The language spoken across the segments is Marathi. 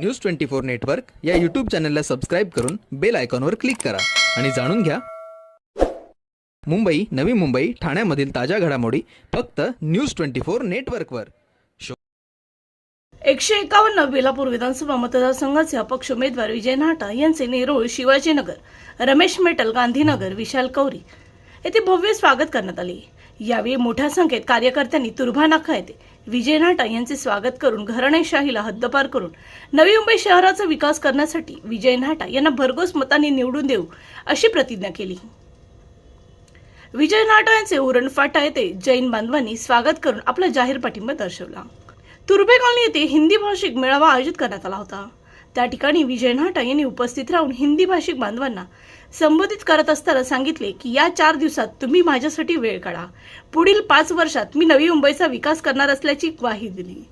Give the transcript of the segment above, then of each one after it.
न्यूज ट्वेंटी फोर नेटवर्क या यूट्यूब चॅनलला सबस्क्राईब करून बेल आयकॉनवर क्लिक करा. आणि जाणून घ्या. मुंबई नवी मुंबई ठाण्यामधील ताज्या घडामोडी फक्त न्यूज ट्वेंटी फोर नेटवर्कवर एकशे एकावन्न बेलापूर विधानसभा मतदारसंघाचे अपक्ष उमेदवार विजय नाटा यांचे नेरूळ शिवाजीनगर रमेश मेटल गांधीनगर विशाल कौरी. येथे भव्य स्वागत करण्यात आले. यावेळी मोठ्या संख्येत कार्यकर्त्यांनी तुर्भा नाका येथे विजय नाटा यांचे स्वागत करून घराणेशाहीला हद्दपार करून नवी मुंबई शहराचा विकास करण्यासाठी विजय नाटा यांना भरघोस मताने निवडून देऊ अशी प्रतिज्ञा केली. विजय नाटा यांचे उरण फाटा येथे जैन बांधवांनी स्वागत करून आपला जाहीर पाठिंबा दर्शवला. तुर्भे कॉलनी येथे हिंदी भाषिक मेळावा आयोजित करण्यात आला होता. त्या ठिकाणी विजय नाटा यांनी उपस्थित राहून हिंदी भाषिक बांधवांना संबोधित करत असताना सांगितले की या चार दिवसात तुम्ही माझ्यासाठी वेळ काढा. पुढील पाच वर्षात मी नवी मुंबईचा विकास करणार असल्याची ग्वाही दिली.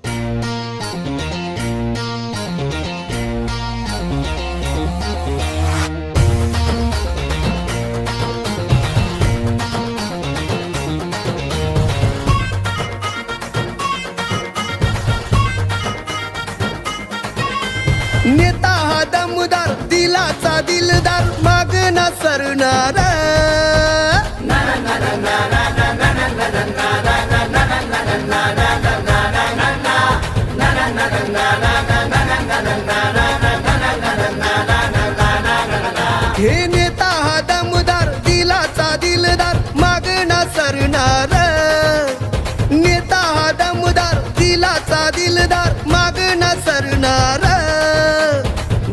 नेता हा दमदार दिलाचा दिलदार हे नेता हा दमदार दिलाचा दिलदार मागणा सरणार. नेता हा दमदार दिलाचा दिलदार मागणा सरणार.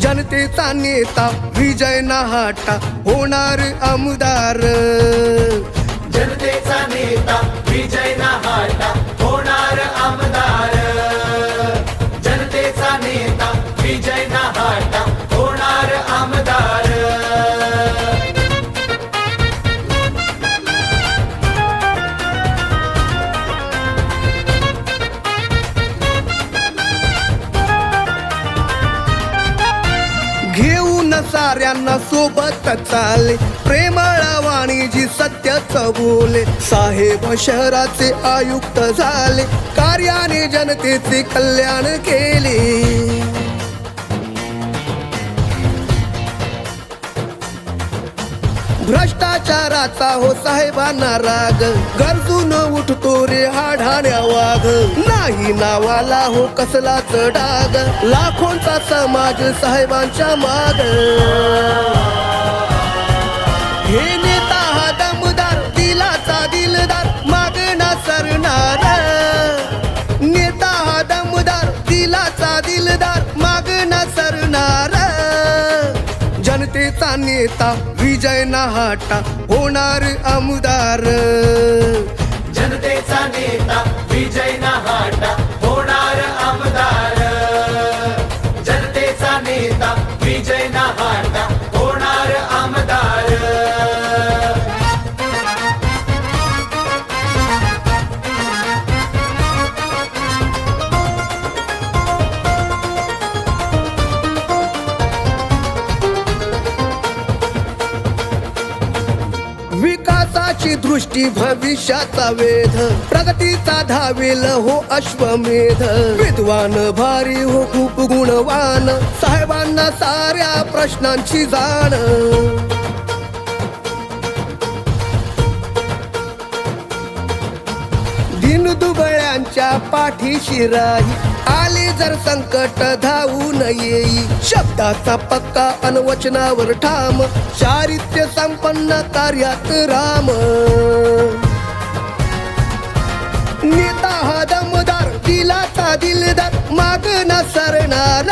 जनतेचा नेता विजय नहाटा होणार आमदार. जनतेचा नेता विजय नहाटा सोबत चाले. प्रेमळ वाणीजी सत्यच बोले साहेब शहराचे आयुक्त झाले. कार्याने जनतेचे कल्याण केले. भ्रष्टाचाराचा हो साहेबांना राग. गरजून उठतो रे हा ढाण्या वाघ. नाही नावाला हो कसलाच डाग. लाखोंचा समाज साहेबांच्या माग. नेता विजय नहाटा होणार आमदार. जनतेचा नेता विजय नहाटा. दृष्टी भविष्याचा वेध प्रगतीचा धावेल हो अश्वमेध. विद्वान भारी हो खूप गुणवान. साहेबांना साऱ्या प्रश्नांची जाण. दिन दुबळ्यांच्या पाठीशी राही. आले जर संकट धावून येई. शब्दाचा पक्का अनवचनावर ठाम. चारित्र्य संपन्न कार्यात राम. नेता हा दमदार दिलाचा दिलदार माग न सरणार.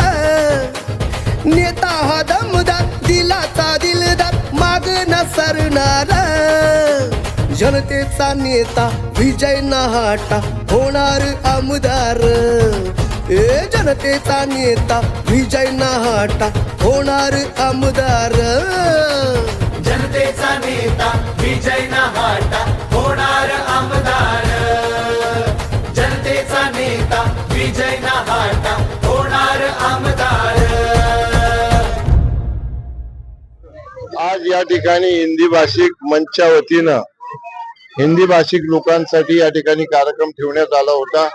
नेता हा दमदार दिलाचा दिलदार माग न सरणार. जनतेचा नेता विजय नहाटा होणार आमदार. ए जनतेचा नेता विजय नहाटा होणार आमदार. जनतेचा नेता विजय नहाटा होणार आमदार. जनतेचा नेता विजय नहाटा होणार आमदार. आज या ठिकाणी हिंदी भाषिक मंचच्या वतीनं हिंदी भाषिक लोकांसाठी या ठिकाणी कार्यक्रम ठेवण्यात आला होता.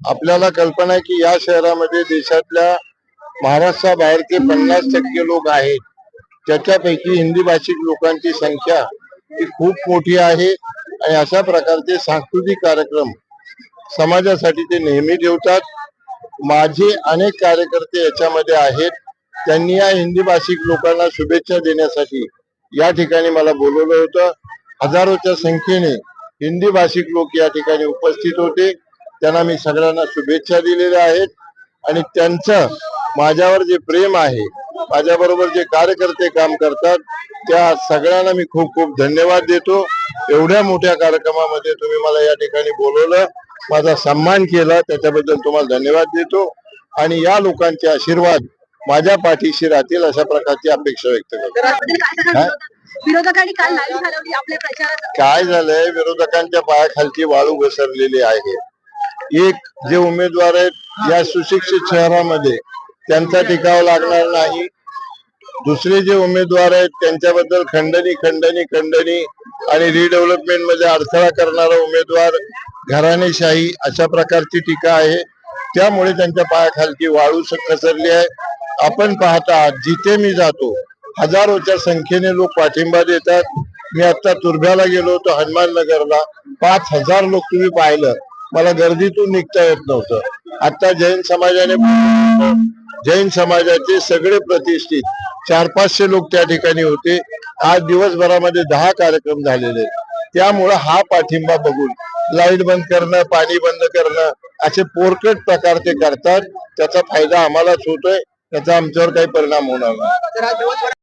आपल्याला कल्पना आहे की या शहरामध्ये देशातल्या महाराष्ट्राबाहेरचे पन्नास टक्के लोक आहेत. त्याच्यापैकी हिंदी भाषिक लोकांची संख्या ही खूप मोठी आहे आणि अशा प्रकारचे सांस्कृतिक कार्यक्रम समाजासाठी ते नेहमी ठेवतात. माझे अनेक कार्यकर्ते याच्यामध्ये आहेत. त्यांनी या हिंदी भाषिक लोकांना शुभेच्छा देण्यासाठी या ठिकाणी मला बोलवलं होतं. हजारोच्या संख्येने हिंदी भाषिक लोक या ठिकाणी उपस्थित होते. त्यांना मी सगळ्यांना शुभेच्छा दिलेल्या आहेत. आणि त्यांचं माझ्यावर जे प्रेम आहे माझ्याबरोबर जे कार्यकर्ते काम करतात त्या सगळ्यांना मी खूप खूप धन्यवाद देतो. एवढ्या मोठ्या कार्यक्रमामध्ये तुम्ही मला या ठिकाणी बोलवलं माझा सन्मान केला त्याच्याबद्दल तुम्हाला धन्यवाद देतो. आणि या लोकांचे आशीर्वाद माझ्या पाठीशी राहतील अशा प्रकारची अपेक्षा व्यक्त करतो. काय विरोधकांनी काल लाईव्ह घालवली आपल्या प्रचारात. काय झालंय? विरोधकांच्या पायाखालची वाळू घसरलेली आहे. एक जे उमेदवार आहेत या सुशिक्षित शहरामध्ये त्यांचा टिकाव लागणार नाही. दुसरे जे उमेदवार आहेत त्यांच्याबद्दल खंडणी खंडणी खंडणी आणि रिडेव्हलपमेंटमध्ये अडथळा करणारा उमेदवार घराणेशाही अशा प्रकारची टीका आहे. त्यामुळे त्यांच्या पायाखालची वाळू घसरली आहे. आपण पाहता जिथे मी जातो हजारोच्या संख्येने लोक पाठिंबा देतात. मी आता तुर्भ्याला गेलो होतो हनुमान नगरला पाच हजार लोक तुम्ही पाहिलं. मला गर्दीतून निघता येत नव्हतं. आता जैन समाजाने जैन समाजाचे सगळे प्रतिष्ठित चार पाचशे लोक त्या ठिकाणी होते. आज दिवसभरामध्ये दहा कार्यक्रम झालेले त्यामुळं हा पाठिंबा बघून लाइट बंद करणं पाणी बंद करणं असे पोरकट प्रकार ते करतात. त्याचा फायदा आम्हालाच होतोय. त्याचा आमच्यावर काही परिणाम होणार नाही.